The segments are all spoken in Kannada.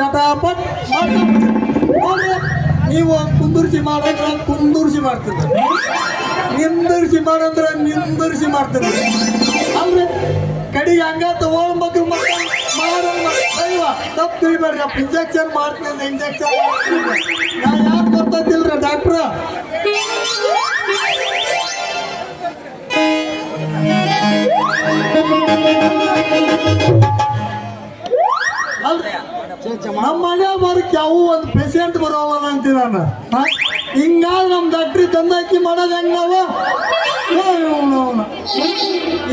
ಚಟಾಪಟ್ ನೀವು ಕುಂದುರ್ಸಿ ಮಾಡೋದ್ರ ಕುಂದುರ್ಸಿ ಮಾಡ್ತೀರಿ. ನಿಂದರ್ಸಿ ಮಾಡೋದ್ರ ನಿಂದರ್ಸಿ ಮಾಡ್ತೀರಿ. ಅಂದ್ರೆ ಕಡೆಗೆ ಹಂಗ ತಗೊಳ್ಬೇಕು ಅಯ್ಯವ ತಪ್ಪು ತಿಳಿಬೇಡ್ರಿ. ಅಪ್ಪ ಇಂಜೆಕ್ಷನ್ ಮಾಡ್ತೀನಿ ಇಂಜೆಕ್ಷನ್ ನಾ ಯಾಕೆ ಗೊತ್ತಿಲ್ರ ಡಾಕ್ಟ್ರ ಅಲ್ರಿ ನಮ್ಮ ಮನೆ ಬರಕ್ಕೆ ಯಾವ ಒಂದು ಪೇಷಂಟ್ ಬರೋವಲ್ಲ ನಾನು. ಹಾ? ಹಿಂಗಾದ್ರೆ ನಮ್ಮ ಡಾಕ್ಟ್ರಿ ತಂದಾಕಿ ಮಾಡೋದು ಹೆಂಗವ?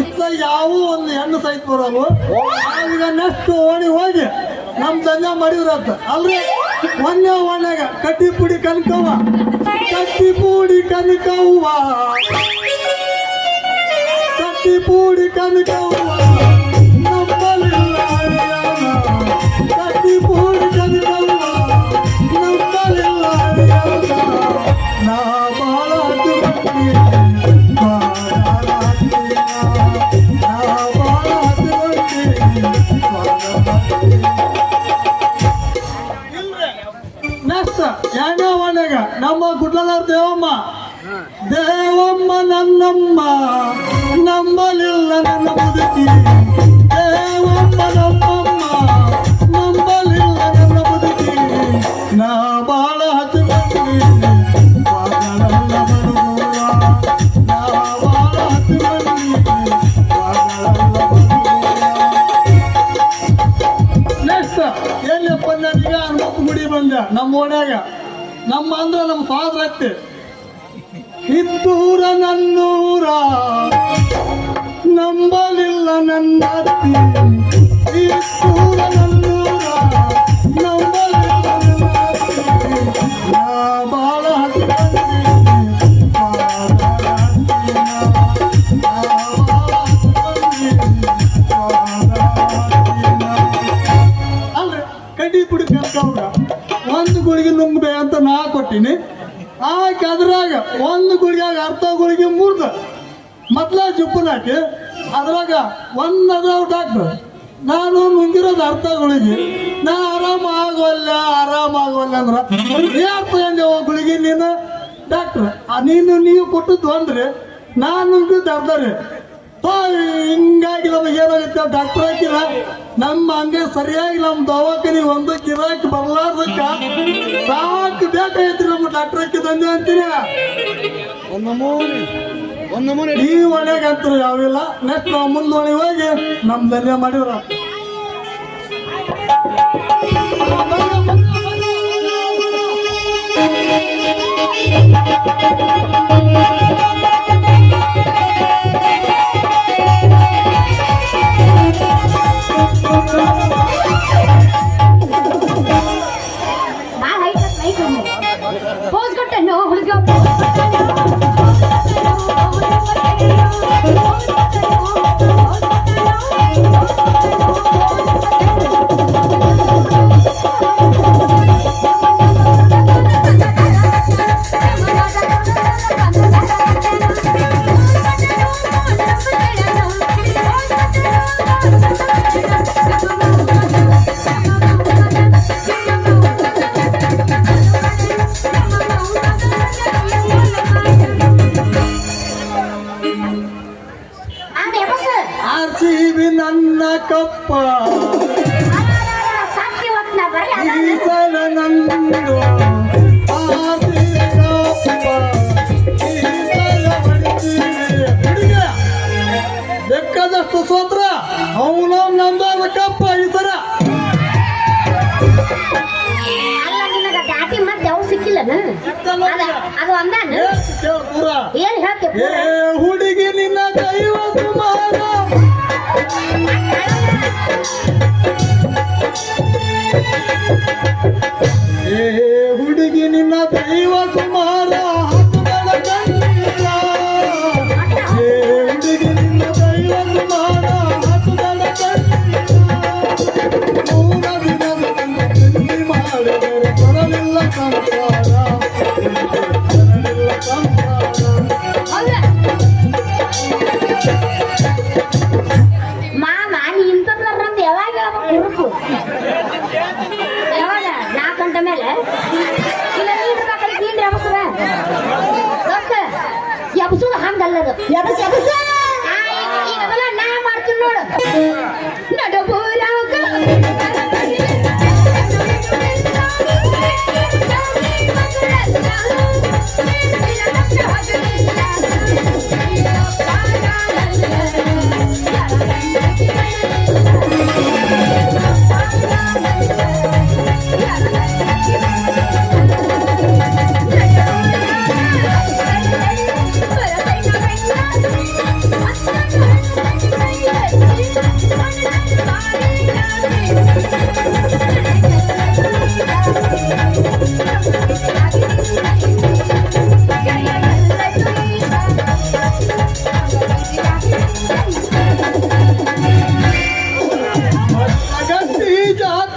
ಇತ್ತ ಯಾವ ಒಂದು ಹೆಣ್ಣು ಸಹಿತ ಬರೋವು ಈಗ ನೆಕ್ಸ್ಟ್ ಓಣಿ ಹೋಗಿ ನಮ್ಮ ತಂದೆ ಮಾಡಿದ್ರತ್ತ ಅಲ್ರಿ? ಒಂದೇ ಓಣ್ಯಾಗ ಕಟ್ಟಿ ಪುಡಿ ಕನಕವ್ವ. ಕಟ್ಟಿ ಪುಡಿ ಕನಕವ್ವ. ಕಟ್ಟಿ ಪುಡಿ ಕನ್ಕವ್ವ. ನಮ್ಮ ಗುಡ್ಲದಾರ ದೇವಮ್ಮ ದೇವಮ್ಮ ನನ್ನಮ್ಮ ನಂಬಲಿಲ್ಲ ನನ್ನ ಮುದುಕಿ ನಮ್ಮ ಓಣ್ಯಾಗ ನಮ್ಮ ಅಂದ್ರ ನಮ್ಮ ಫಾದರ್ ಅತ್ತಿ. ಇದ್ದೂರ ನನ್ನೂರ ನಂಬಲಿಲ್ಲ ನನ್ನ ಇದ್ದೂರ ನನ್ನೂರ. ಅದ್ರಾಗ ಒಂದು ಗುಳಿಗೆ ಅರ್ಧ ಗುಳಿಗೆ ಮೂರ್ದ. ಮೊದ್ಲ ಜುಪ್ಪನ್ ಹಾಕಿ, ಅದ್ರಾಗ ಒಂದು ಅದಾವ ಡಾಕ್ಟ್ರ್, ನಾನು ನುಂಗಿರೋದು ಅರ್ಧ ಗುಳಿಗೆ. ನಾ ಆರಾಮ ಆಗೋಲ್ಲ ಆರಾಮ ಆಗೋಲ್ಲ ಅಂದ್ರೆ ಗುಳಿಗೆ ನೀನು? ಡಾಕ್ಟ್ರ್ ನೀನು, ನೀವು ಕೊಟ್ಟದ್ದು ಅಂದ್ರೆ ನಾನು ನುಂಗಿದ್ದು ಅರ್ಧ ರೀ. ಹಿಂಗಾಗಿ ನಮಗೆ ಏನಾಗುತ್ತೆ ಡಾಕ್ಟರ್ ಹಾಕಿರ ನಮ್ಮ ಹಂಗೆ ಸರಿಯಾಗಿ ನಮ್ಮ ದವಾಖಾನೆ ಒಂದು ಗಿರಾಕಿ ಬರ್ಲಾರ್ದಕ್ಕ ಸಾಕು ಬೇಕಾಗೈತಿ ನಮ್ಮ ಡಾಕ್ಟರ್ ಹಾಕಿದಂಗೆ ಅಂತೀನಿ. ಒಂದು ನಮೂನಿ ಒಂದ್ ನಮೂನಿ ಈ ಒಣಗ ಅಂತಾರೆ ಯಾವಿಲ್ಲ. ನೆಕ್ಸ್ಟ್ ನಾವು ಮುಂದೊಣಿ ಹೋಗಿ ನಮ್ದಲ್ಲೇ ಮಾಡಿದ್ರ ಬಾಳ ಪೋಸ್ ಬಿ ನನ್ನ ಕಪ್ಪ. ನಂದು ಬೇಕಾದಷ್ಟು ಸೋತ್ರ ಅವನು ನಂದಾದ ಕಪ್ಪ ಈ ಸರ ಹುಡುಗಿ ನಿನ್ನ ದೈವ ಸುಮಾರ. ಹುಡುಗಿ ನಿನ್ನ ದೈವ ಸುಮಾರ जाते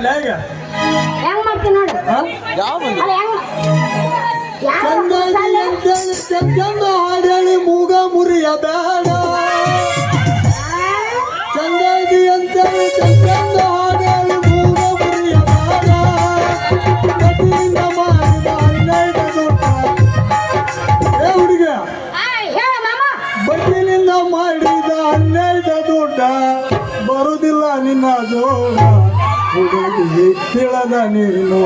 ಮಾಡ್ಲ ಹೆಂಗ್ ಮೂಗ ಮುರಿಯದ ಕೇಳದ ನೀನು.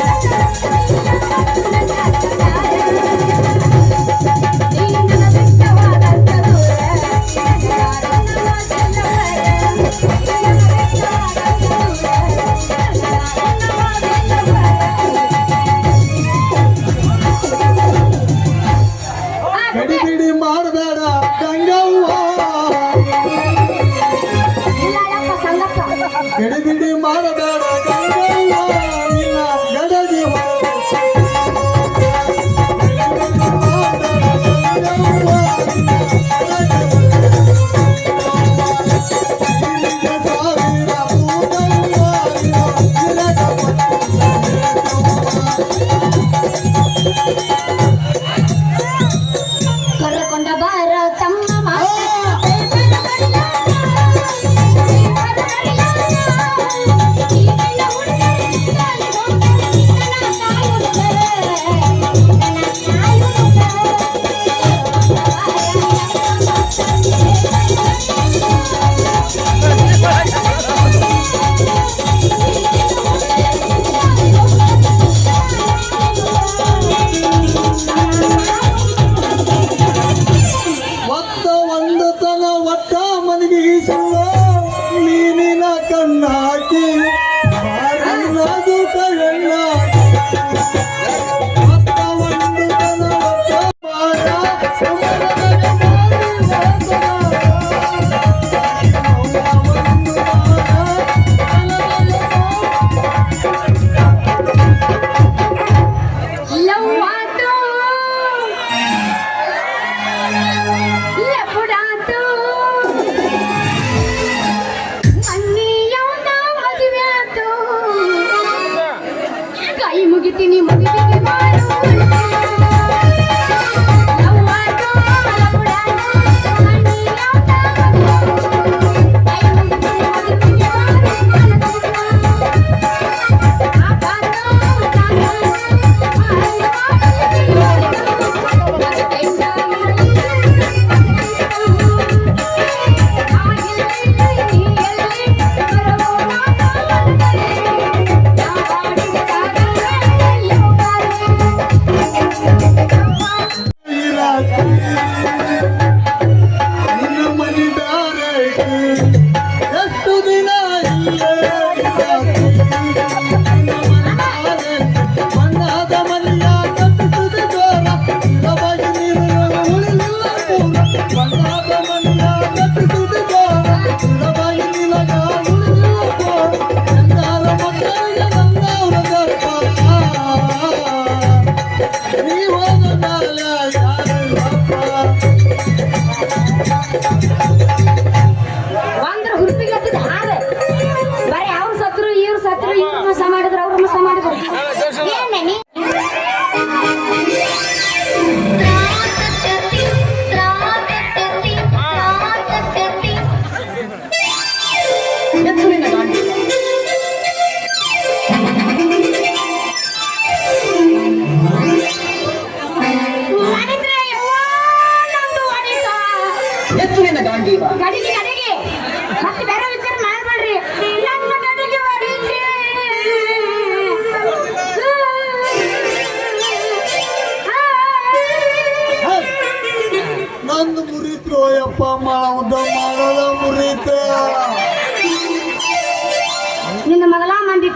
Música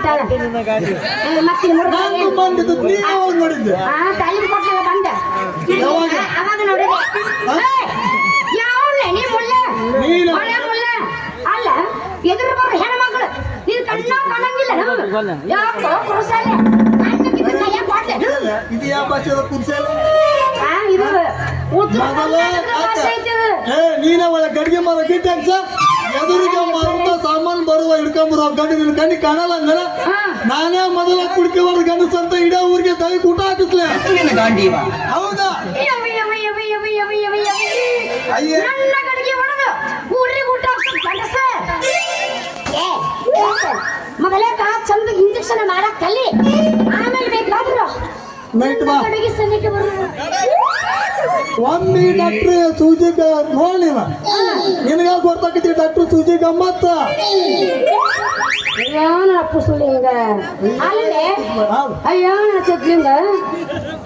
ಮಂದಿಟ್ಟಾಳ ಮತ್ತೆ ನಂದು ಬಂದಿದ್ದು ನೀ ಯಾವಾಗ ನೋಡಿದ್ದೆ. ಆ ತಾಲಿಗೆ ಕೊಟ್ಟಲ್ಲ ಬಂದ. ಯಾವಾಗ? ಅವಾಗ ನೋಡಿದೆ. ಹಾ? ಯಾವನ್ನೇ ನೀ ಮುಳ್ಳ? ನೀನು. ಒಳ್ಳೆ ಮುಳ್ಳ? ಅಲ್ಲ ಎದುರು ಬರೋ ಹೆಣ್ಮಕ್ಳು. ನೀನ್ ಕಣ್ಣ ಕಾಣಂಗಿಲ್ಲ ಯಾಕೋ ಕುರುಸಾಲೆ ಇದು ಯಾವ ಭಾಷೆದ ಇದು ಉತ್ತರ ಮೊದಲ ಕರ್ನಾಟಕದ ಭಾಷೆ ಐತಿ. ಏ ನೀನ ಗಡಿಗೆ ಗಿಟ್ಟ ಎದುರಿಗೆ ಮಾರುತ ಸಾಮಾನು ಬರುವ ಹಿಡ್ಕೊಂಬರೋ ಗಂಡು ನಿನ್ನ ಕಣ್ಣಿ ಕಾಣಲ್ಲ ಹಾ. ನಾನೇ ಮೊದಲ ಕುಡ್ಕಿ ಬರೋ ಗಂಡಸ ಅಂತ ಇಡೀ ಊರಿಗೆ ತಾಯಿ ಊಟ ಹಾಕಿಸ್ಲೆ. ಹೌದಾ? ಮೊದಲೇ ಚಂದ ಇಂಜೆಕ್ಷನ್ ಮಾಡಕ್ ಕಲಿ ಆಮೇಲೆ ಬೇಕಾದ್ರು ನೈಟ್ ಬಾ. ಸನಿಕೆ ಬರೋದು ಒಮ್ಮೆ ಡಾಕ್ಟ್ರ್ ಸೂಜಿಗ ನೋಡಿವ ನಿನಗ ಗೊತ್ತಾಕತಿ ಡಾಕ್ಟರ್ ಸೂಜಿ ಗಮ್ಮತ್ತ ಅಲ್ಲೇ ಸದ್ಲಿಂಗ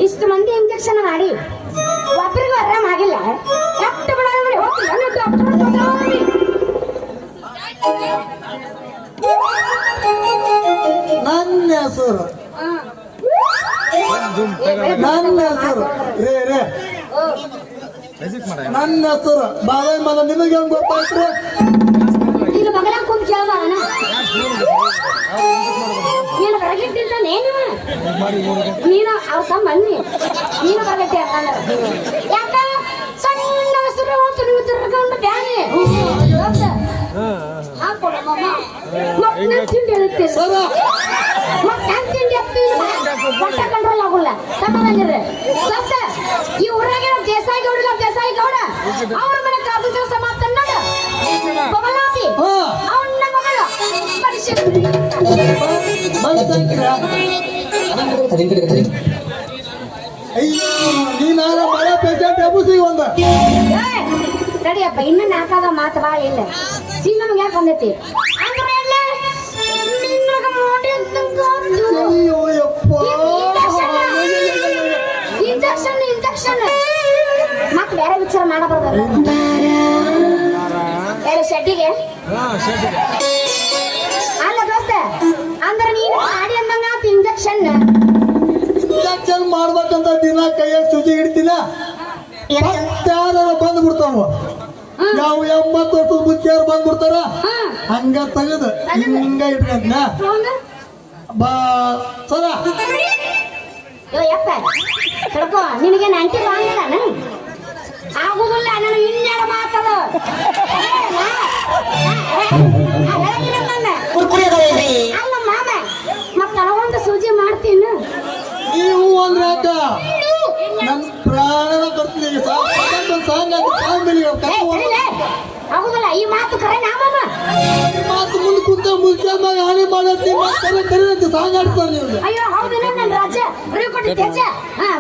ಇಷ್ಟು ಮಂದಿ ಇಂಜೆಕ್ಷನ್ ಮಾಡಿ ಒಬ್ಬರಿಗೂ ಆರಾಮ ಆಗಿಲ್ಲ ಎಷ್ಟು. ನನ್ನ ಹೆಸರು. ನನ್ನ ಹೆಸರು ರೇ ರೇ ನನ್ನ ಹೆಸರು ಬಾಳೆ ಮನ. ನಿಮಗೆ ಹೆಂಗ್ ಗೊತ್ತಾಯ್ತು? ಈಗ ಬಗಲ ಕುಂತ ಕೇಳ್ಬಾರನ ನೀನು ಬರಗಿಟ್ಟಿಲ್ಲ ನೇನು. ನೀನು ಅವ್ರ ತಮ್ಮ ಬನ್ನಿ ನೀನು ಬರಗಟ್ಟೆ ಯಾಕಂದ್ರೆ ಯಾಕ? ಸಣ್ಣ ಹೆಸರು ತಿರುಗಿ ತಿರ್ಕೊಂಡು ಬ್ಯಾನಿ ಹಾಕೊಡಮ್ಮ ತಿಂಡಿ ಹೇಳುತ್ತೆ ಹೊಟ್ಟೆ ಕಂಟ್ರೋಲ್ ಆಗೋಲ್ಲ. ಸಮಾಧಾನಿರ್ರಿ ಸತ್ತ ಈ ಊರಾಗೆ ದೇಸಾಯಿ ಗೌಡ ದೇಸಾಯಿ ಗೌಡ? ಅವ್ರ ಮನೆ ಕಾದು ಕೆಲಸ ಮಾಡ್ತಾನ ನೋಡು ಬಬಲಾಪಿ ಹಾ. ಅವನ ಮಗಳು. ಪರಿಶೀಲ ಅಯ್ಯೋ ನೀನಾರ ಮಳೆ ಪೇಷಂಟ್ ಎಬ್ಬಸಿಗೆ ಒಂದ ಏಯ್, ತಡಿಯಪ್ಪ ಇನ್ನ ನಾಕಾದ ಮಾತು ಭಾಳ ಇಲ್ಲ. ಸಿ ನಮ್ಗೆ ಯಾಕೆ ಬಂದೈತಿ? ಅಯ್ಯೋ ಯಪ್ಪ ಇಂಜೆಕ್ಷನ್ ಇಂಜೆಕ್ಷನ್ ಮತ್ತೆ ಬೇರೆ ವಿಚಾರ ಮಾಡಬಾರ್ದಲ್ಲ ಬೇರೆ ಶೆಡ್ಡಿಗೆ ಅಲ್ಲ ದೋಸ್ತ ಅಂದ್ರೆ ನೀನು ಮಾಡಿ ಅಂದಂಗ ಇಂಜೆಕ್ಷನ್ ಇಂಜೆಕ್ಷನ್ ಮಾಡ್ಬೇಕಂತ ದಿನ ಕೈಯಾಗ ಸುಜಿ ಹಿಡ್ತೀನ ಯಾರು ಬಂದು ಬಿಡ್ತಾವ ಯಾವ ಎಂಬತ್ತು ವರ್ಷದ ಮುಚ್ಚಾರ ಬಂದ್ಬಿಡ್ತಾರ. ಹಂಗ ತೆಗದ ಹಿಂಗ ಇಟ್ಕೊಂಡ್ನ ಬಾ ಸರ ಯೋ ಯಪ್ಪ. ಕಡ್ಕೋ ನಿನಗೆ ನಂಟಿ ಬಾಂಗಿಲ್ಲ ಆಗುದಿಲ್ಲ ನಾನು ಇನ್ನೆರಡು ಮಾತದ? ಅಲ್ಲ ಮಾಮ ಮತ್ತ ಒಂದು ಸೂಜಿ ಮಾಡ್ತೀನಿ. ನೀವು ಅಂದ್ರೆ ಯಾಕ ನನ್ ಪ್ರಾಣನ ಕೊಡ್ತೀನಿ ಸಾಂಗ್ ಆಗುದಿಲ್ಲ ಈ ಮಾತು ಕರೆ ನಾ ಮಾಮ ಮಾತು ಮುಂದೆ ಕುಂತ ಮುಚ್ಚಾದಾಗ ಹಾನಿ ಮಾಡತ್ತಿ ಕರೆ ಕರೆ ಅಂತ ಸಾಂಗ್ ಆಡ್ತಾರೆ ನೀವು. ಅಯ್ಯೋ ಹೌದು ನನ್ನ ರಾಜ ಕೊಟ್ಟಿ ತೇಜ ಹಾ.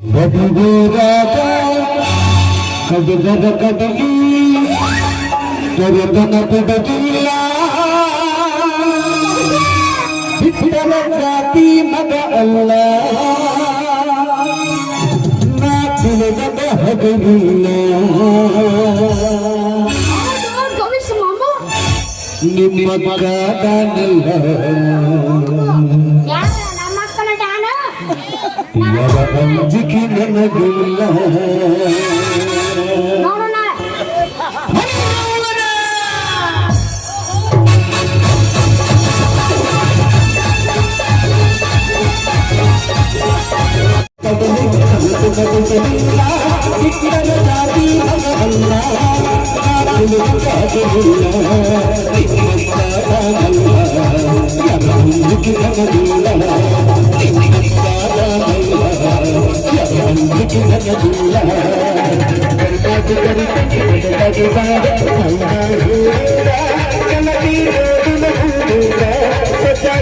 ಕದಿಗೆ ರಾಗ ಕದಗದ ಕದಗಿ ಕರೆದನ ಬಿಡಗಿಲ್ಲ ಬಿಟ್ಟರ ಜಾತಿ ಮಗ ಅಲ್ಲ ನಾ ತಿಳಿದದ ಹಗಲಿಲ್ಲ ಹೌದು ಗವಿಸ್ ಮಾಮ ನಿಮ್ಮ ಮಗನಲ್ಲ ಯಾರ ನಮ್ಮ ಅಕ್ಕನ కనక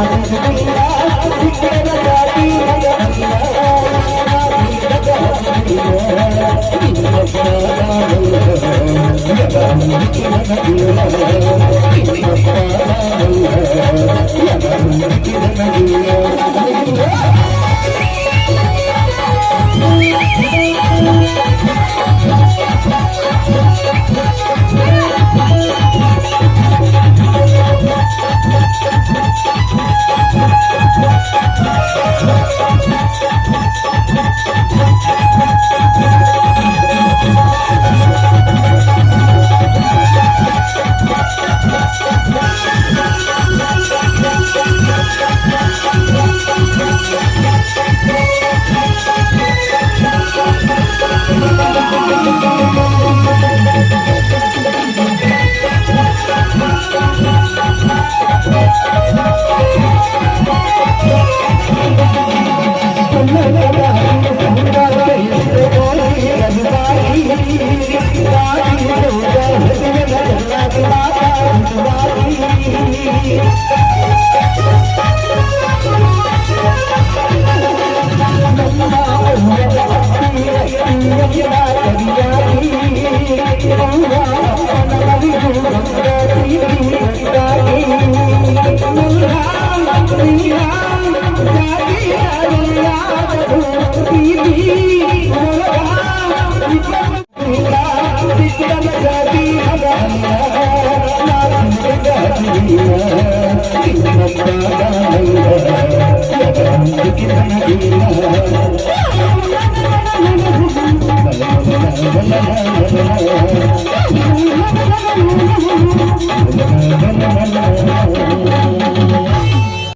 I'm